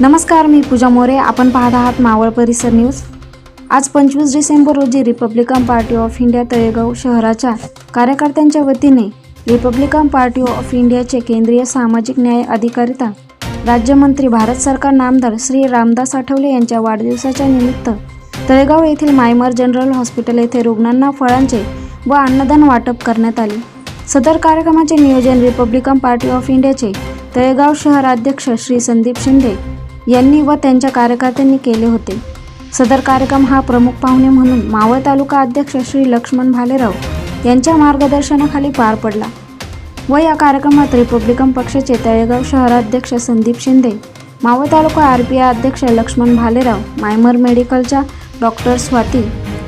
नमस्कार मी पूजा मोरे. आपण पाहत आहात मावळ परिसर न्यूज. आज पंचवीस डिसेंबर रोजी Republican Party of India Talegaon शहराच्या कार्यकर्त्यांच्या वतीने रिपब्लिकन पार्टी ऑफ इंडियाचे केंद्रीय सामाजिक न्याय अधिकारिता राज्यमंत्री भारत सरकार नामदार श्री रामदास आठवले यांच्या वाढदिवसाच्या निमित्त तळेगाव येथील मायमर जनरल हॉस्पिटल येथे रुग्णांना फळांचे व अन्नदान वाटप करण्यात आले. सदर कार्यक्रमाचे नियोजन रिपब्लिकन पार्टी ऑफ इंडियाचे तळेगाव शहर अध्यक्ष श्री संदीप शिंदे यांनी व त्यांच्या कार्यकर्त्यांनी केले होते. सदर कार्यक्रम हा प्रमुख पाहुणे म्हणून मावळ तालुका अध्यक्ष श्री लक्ष्मण भालेराव यांच्या मार्गदर्शनाखाली पार पडला. व या कार्यक्रमात रिपब्लिकन पक्षाचे तळेगाव शहराध्यक्ष Sandeep Shinde Maval taluka R P I अध्यक्ष लक्ष्मण भालेराव मायमर मेडिकलच्या डॉक्टर स्वाती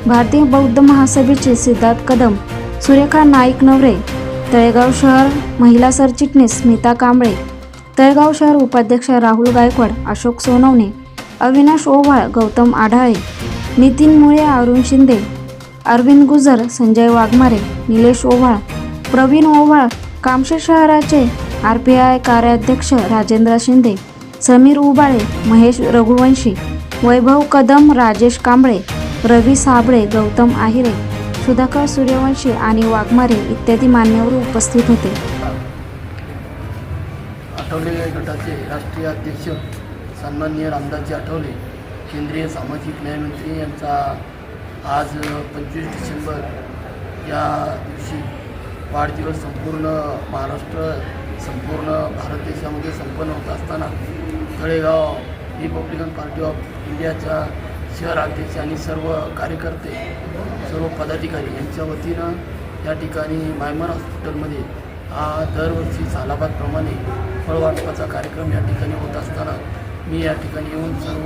भारतीय बौद्ध महासभेचे सिद्धार्थ कदम सुरेखा नाईक नवरे तळेगाव शहर महिला सरचिटणीस स्मिता कांबळे तळेगाव शहर उपाध्यक्ष राहुल गायकवाड अशोक सोनवणे अविनाश ओव्हाळ गौतम आढाळे नितीन मुळे अरुण शिंदे अरविंद गुजर संजय वाघमारे निलेश ओव्हाळ प्रवीण ओव्हाळ कामशेत शहराचे आर पी आय कार्याध्यक्ष राजेंद्र शिंदे समीर उबाळे महेश रघुवंशी वैभव कदम राजेश कांबळे रवी साबळे गौतम आहिरे सुधाकर सूर्यवंशी आणि वाघमारे इत्यादी मान्यवर उपस्थित होते. आठवले गटाचे राष्ट्रीय अध्यक्ष सन्माननीय रामदासजी आठवले. केंद्रीय सामाजिक न्यायमंत्री यांचा आज पंचवीस डिसेंबर या दिवशी वाढदिवस संपूर्ण महाराष्ट्र संपूर्ण भारत देशामध्ये संपन्न होत असताना तळेगाव रिपब्लिकन पार्टी ऑफ इंडियाच्या शहर अध्यक्ष आणि सर्व कार्यकर्ते सर्व पदाधिकारी यांच्या वतीनं या ठिकाणी मायमर हॉस्पिटलमध्ये हा दरवर्षी सालाबादप्रमाणे फळवाटपाचा कार्यक्रम या ठिकाणी होत असताना मी या ठिकाणी येऊन सर्व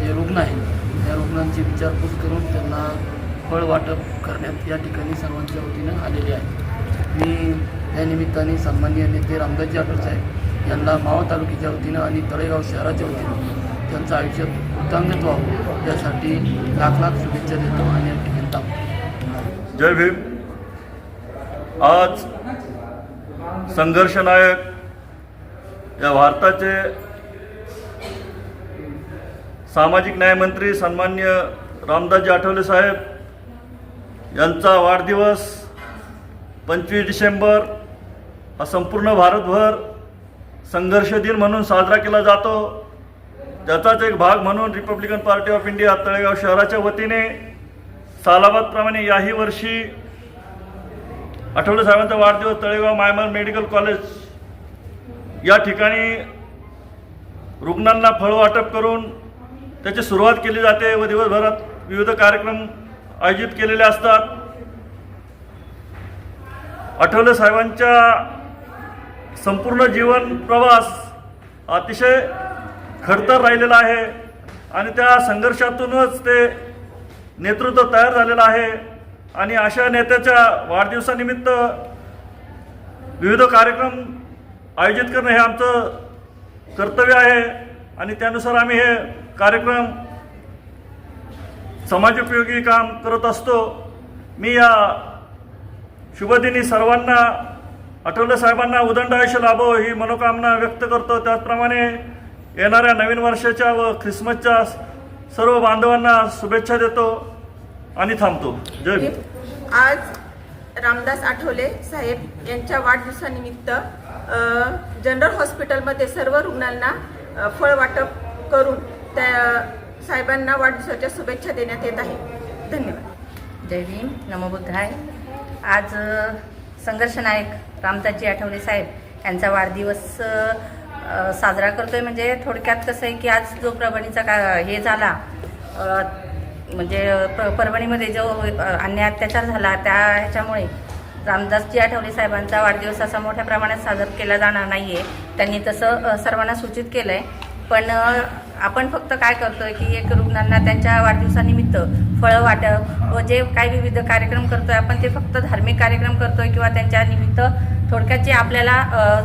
जे रुग्ण आहेत त्या रुग्णांची विचारपूस करून त्यांना फळ वाटप करण्यात या ठिकाणी सर्वांच्या वतीनं आलेले आहे. मी या निमित्ताने सन्माननीय नेते रामदासजी आठवले साहेब यांना मावळ तालुक्याच्या वतीनं आणि तळेगाव शहराच्या वतीनं त्यांचं आयुष्य उत्तांगत व्हावं यासाठी लाख लाख शुभेच्छा देतो आणि या ठिकाणी थांबतो. जय भीम. आज संघर्षनायक या भारताचे सामाजिक न्यायमंत्री सन्मान्य रामदासजी आठवले साहेब यांचा वाढदिवस पंचवीस डिसेंबर हा संपूर्ण भारतभर संघर्ष दिन म्हणून साजरा केला जातो. त्याचाच एक भाग म्हणून Republican Party of India Talegaon शहराच्या वतीने सालाबादप्रमाणे याही वर्षी आठवले साहेबांचा वाढदिवस तळेगाव मायमर मेडिकल कॉलेज या ठिकाणी रुग्णांना फळ वाटप करून त्याची सुरुवात केली जाते व दिवसभरात विविध कार्यक्रम आयोजित केलेले असतात. आठवले साहेबांच्या संपूर्ण जीवन प्रवास अतिशय खडतर राहिलेला आहे आणि त्या संघर्षातूनच ते नेतृत्व तयार झालेलं आहे आणि अशा नेत्याच्या वाढदिवसानिमित्त विविध कार्यक्रम आयोजित करणं हे आमचं कर्तव्य आहे आणि त्यानुसार आम्ही हे कार्यक्रम समाजोपयोगी काम करत असतो. मी या शुभदिनी सर्वांना आठवले साहेबांना उदंड आयुष्य लाभो ही मनोकामना व्यक्त करतो. त्याचप्रमाणे येणाऱ्या नवीन वर्षाच्या व ख्रिसमसच्या सर्व बांधवांना शुभेच्छा देतो आणि थांबतो. जय आज रामदास आठवले साहेब यांच्या वाढदिवसानिमित्त जनरल हॉस्पिटलमध्ये सर्व रुग्णांना फळ वाटप करून त्या साहेबांना वाढदिवसाच्या शुभेच्छा देण्यात येत आहे. धन्यवाद. जय भीम. नमोबुद्धाय आज संघर्ष संघर्षनायक रामदासजी आठवले साहेब यांचा वाढदिवस साजरा करतोय. म्हणजे थोडक्यात कसं आहे की आज जो परभणीचा का हे झाला म्हणजे प परभणीमध्ये जो अन्याय अत्याचार झाला त्या ह्याच्यामुळे रामदासजी आठवले साहेबांचा वाढदिवस असा मोठ्या प्रमाणात साजरा केला जाणार नाही आहे त्यांनी तसं सर्वांना सूचित केलं आहे पण आपण फक्त काय करतोय की एक रुग्णांना त्यांच्या वाढदिवसानिमित्त फळं वाटप व जे काही विविध कार्यक्रम करतोय आपण ते फक्त धार्मिक कार्यक्रम करतोय किंवा त्यांच्या निमित्त थोडक्यात जे आपल्याला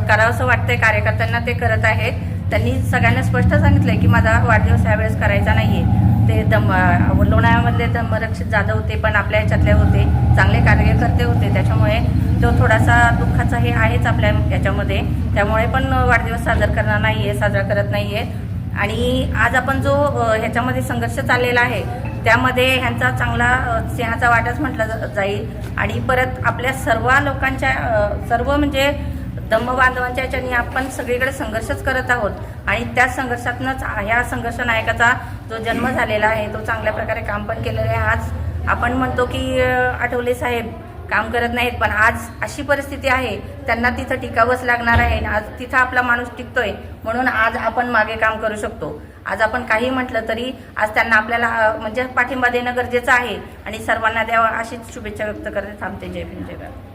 करावंसं वाटतंय कार्यकर्त्यांना ते करत आहेत. त्यांनी सगळ्यांना स्पष्ट सांगितलंय की माझा वाढदिवस यावेळेस करायचा नाही आहे ते दम अ, लोणावळ्यामधले धम्मरक्षित जाधव होते पण आपल्या ह्याच्यातले होते. चांगले कार्यकर्ते होते. त्याच्यामुळे तो थोडासा दुःखाचा हे आहेच आपल्या याच्यामध्ये त्यामुळे पण वाढदिवस साजरा करणार नाही आहे साजरा करत नाही आहे आणि आज आपण जो ह्याच्यामध्ये संघर्ष चाललेला आहे त्यामध्ये ह्यांचा चांगला सिंहाचा वाटाच म्हटला जा- जाईल. आणि परत आपल्या सर्व लोकांच्या सर्व म्हणजे दम्म बांधवांच्या याच्याने आपण सगळीकडे संघर्षच करत आहोत. आणि त्या संघर्षातनंच ह्या संघर्ष नायकाचा जो जन्म झालेला आहे तो चांगल्या प्रकारे काम पण केलेलं आहे. आज आपण म्हणतो की आठवले साहेब काम करत नाहीत पण आज अशी परिस्थिती आहे त्यांना तिथं टिकावंच लागणार आहे आणि आज तिथं आपला माणूस टिकतोय म्हणून आज आपण मागे काम करू शकतो. आज आपण काही म्हटलं तरी आज त्यांना आपल्याला म्हणजे पाठिंबा देणं गरजेचं आहे. आणि सर्वांना द्यावा अशीच शुभेच्छा व्यक्त करते. थांबते. जय भीम जय भारत.